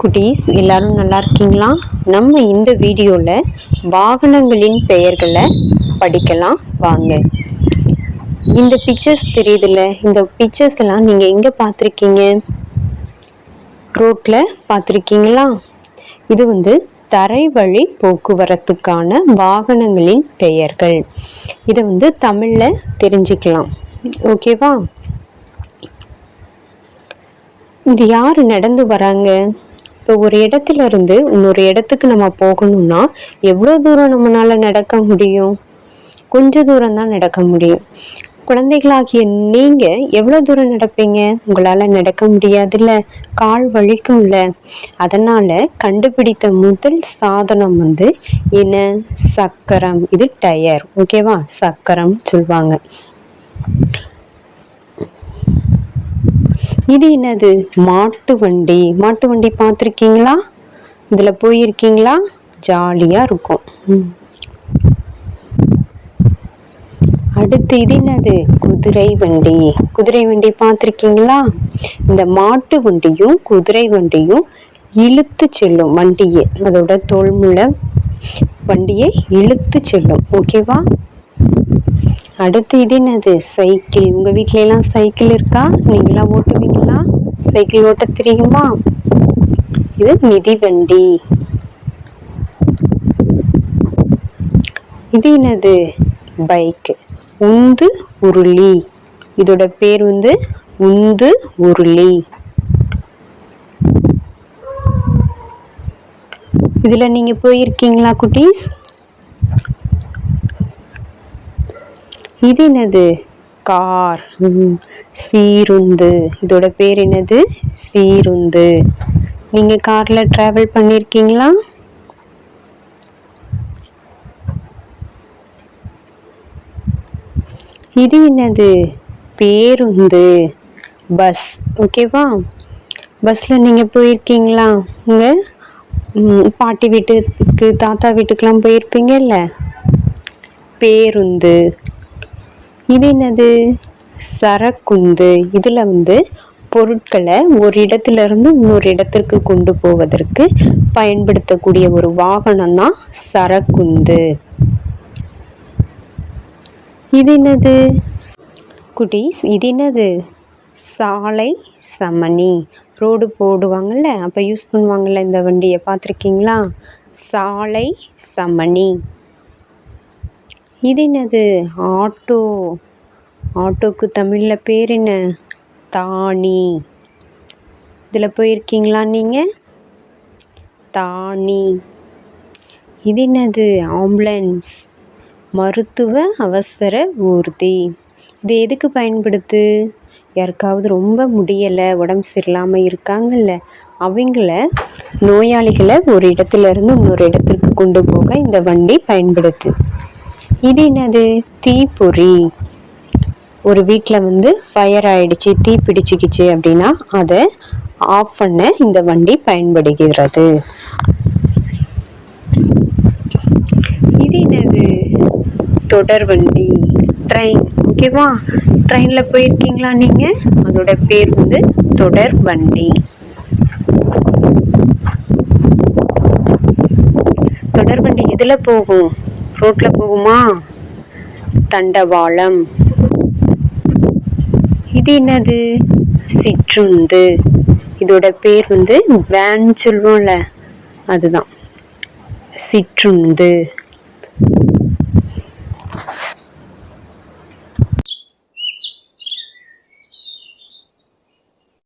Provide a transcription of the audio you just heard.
குட்டீஸ் எல்லாரும் நல்லா இருக்கீங்களா? நம்ம இந்த வீடியோவில் வாகனங்களின் பெயர்களை படிக்கலாம். வாங்க. இந்த பிக்சர்ஸ் தெரியுதுல்ல இந்த பிக்சர்ஸ் எல்லாம் நீங்கள் எங்கே பார்த்துருக்கீங்க? ரோட்டில் பார்த்துருக்கீங்களா? இது வந்து தரை வழி போக்குவரத்துக்கான வாகனங்களின் பெயர்கள். இதை வந்து தமிழில் தெரிஞ்சுக்கலாம். ஓகேவா? இது யார் நடந்து வராங்க? இப்போ ஒரு இடத்துல இருந்து இன்னொரு இடத்துக்கு நம்ம போகணும்னா எவ்வளோ தூரம் நம்மளால நடக்க முடியும்? கொஞ்ச தூரம் தான் நடக்க முடியும். குழந்தைகளாகிய நீங்கள் எவ்வளோ தூரம் நடப்பீங்க? உங்களால நடக்க முடியாதுல்ல? கால் வலிக்கும்ல? அதனால கண்டுபிடித்த முதல் சாதனம் வந்து என்ன சக்கரம். இது டயர் ஓகேவா சக்கரம் சொல்லுவாங்க இது என்னது? மாட்டு வண்டி. மாட்டு வண்டி பார்த்துருக்கீங்களா? இதில் போயிருக்கீங்களா? ஜாலியாக இருக்கும். அடுத்து இது என்னது? குதிரை வண்டி. குதிரை வண்டி பார்த்துருக்கீங்களா? இந்த மாட்டு வண்டியும் குதிரை வண்டியும் இழுத்து செல்லும் வண்டியை. அதோட தோல்முள்ள வண்டியை இழுத்து செல்லும். ஓகேவா? அடுத்து இது என்னது? சைக்கிள். உங்கள் வீட்டிலலாம் சைக்கிள் இருக்கா? நீங்களாம் ஓட்டுவீங்களா? சைக்கிள் ஓட்ட தெரியுமா? இது மிதிவண்டி இது என்னது? பைக் உந்து உருளி. இதோட பேர் வந்து உந்து உருளி. இதில் நீங்கள் போயிருக்கீங்களா குட்டீஸ்? இது என்னது? கார். ம், சீருந்து. இதோட பேர் என்னது? சீருந்து. நீங்கள் காரில் ட்ராவல் பண்ணியிருக்கீங்களா இது என்னது? பேருந்து. பஸ். ஓகேவா? பஸ்ஸில் நீங்கள் போயிருக்கீங்களா? உங்கள் பாட்டி வீட்டுக்கு தாத்தா வீட்டுக்கெல்லாம் போயிருப்பீங்கல்ல? பேருந்து. இது என்னது? சரக்குந்து. இதில் வந்து பொருட்களை ஒரு இடத்துல இருந்து இன்னொரு இடத்திற்கு கொண்டு போவதற்கு பயன்படுத்தக்கூடிய ஒரு வாகனம் தான் சரக்குந்து. இது என்னது? குட்டீஸ் இது என்னது? சாலை சமணி. ரோடு போடுவாங்கள்ல அப்போ யூஸ் பண்ணுவாங்கள்ல இந்த வண்டியை பார்த்துருக்கீங்களா? சாலை சமணி. இது என்னது? ஆட்டோ. ஆட்டோக்கு தமிழில் பேர் என்ன? தானி இதில் போயிருக்கீங்களா நீங்கள் தானி இது என்னது? ஆம்புலன்ஸ். மருத்துவ அவசர ஊர்தி. இது எதுக்கு பயன்படுத்து? யாருக்காவது ரொம்ப முடியலை உடம்பு சரியில்லாமல் இருக்காங்கல்ல அவங்கள நோயாளிகளை ஒரு இடத்துல இருந்து இன்னொரு இடத்திற்கு கொண்டு போக இந்த வண்டி பயன்படுத்து. இது என்னது தீப்பொறி. ஒரு வீட்டில் வந்து ஃபயர் ஆயிடுச்சு தீ பிடிச்சிக்கிச்சு அப்படின்னா அதை ஆஃப் பண்ண இந்த வண்டி பயன்படுகிறது. இது என்னது தொடர் வண்டி ட்ரெயின் ஓகேவா? ட்ரெயினில் போயிருக்கீங்களா நீங்கள் அதோட பேர் வந்து தொடர் வண்டி. தொடர் வண்டி எதில் போகும்? ரோட்டில் போகுமா? தண்டவாளம். இது என்னது? சிற்றுந்து. இதோட பேர் வந்து வேன் சொல்லுவோம்ல அதுதான். சிற்றுந்து.